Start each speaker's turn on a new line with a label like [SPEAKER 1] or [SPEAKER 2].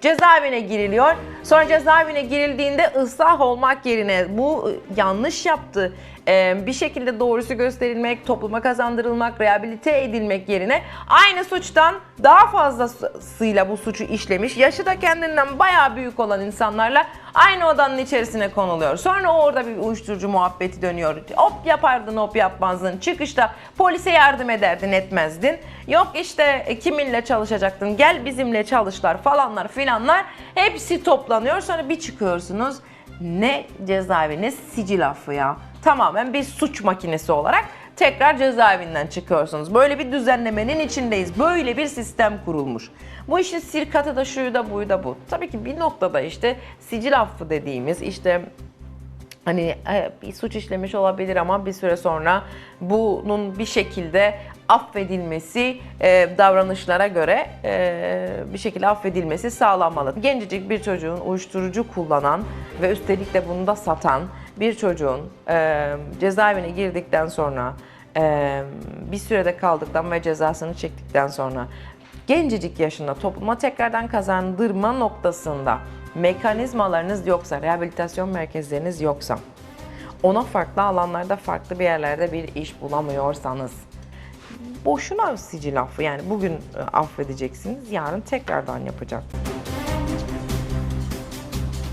[SPEAKER 1] Cezaevine giriliyor. Sonra cezaevine girildiğinde ıslah olmak yerine bu e, yanlış yaptı. bir şekilde doğrusu gösterilmek, topluma kazandırılmak, rehabilite edilmek yerine aynı suçtan daha fazlasıyla bu suçu işlemiş, yaşı da kendinden bayağı büyük olan insanlarla aynı odanın içerisine konuluyor. Sonra orada bir uyuşturucu muhabbeti dönüyor. Hop yapardın hop yapmazdın. Çıkışta polise yardım ederdin etmezdin. Yok işte e, kiminle çalışacaktın gel bizimle çalışlar falanlar filanlar. Hepsi toplanıyor sonra bir çıkıyorsunuz. Ne cezaevi ne sicil affı ya. Tamamen bir suç makinesi olarak tekrar cezaevinden çıkıyorsunuz. Böyle bir düzenlemenin içindeyiz. Böyle bir sistem kurulmuş. Bu işin sirkatı da şuyu da buyu da bu. Tabii ki bir noktada işte sicil affı dediğimiz işte hani e, bir suç işlemiş olabilir ama bir süre sonra bunun bir şekilde affedilmesi e, davranışlara göre e, bir şekilde affedilmesi sağlanmalı. Gencecik bir çocuğun uyuşturucu kullanan ve üstelik de bunu da satan bir çocuğun e, cezaevine girdikten sonra e, bir sürede kaldıktan ve cezasını çektikten sonra gencecik yaşında topluma tekrardan kazandırma noktasında mekanizmalarınız yoksa, rehabilitasyon merkezleriniz yoksa, ona farklı alanlarda, farklı bir yerlerde bir iş bulamıyorsanız, boşuna sicil affı yani bugün e, affedeceksiniz, yarın tekrardan yapacak.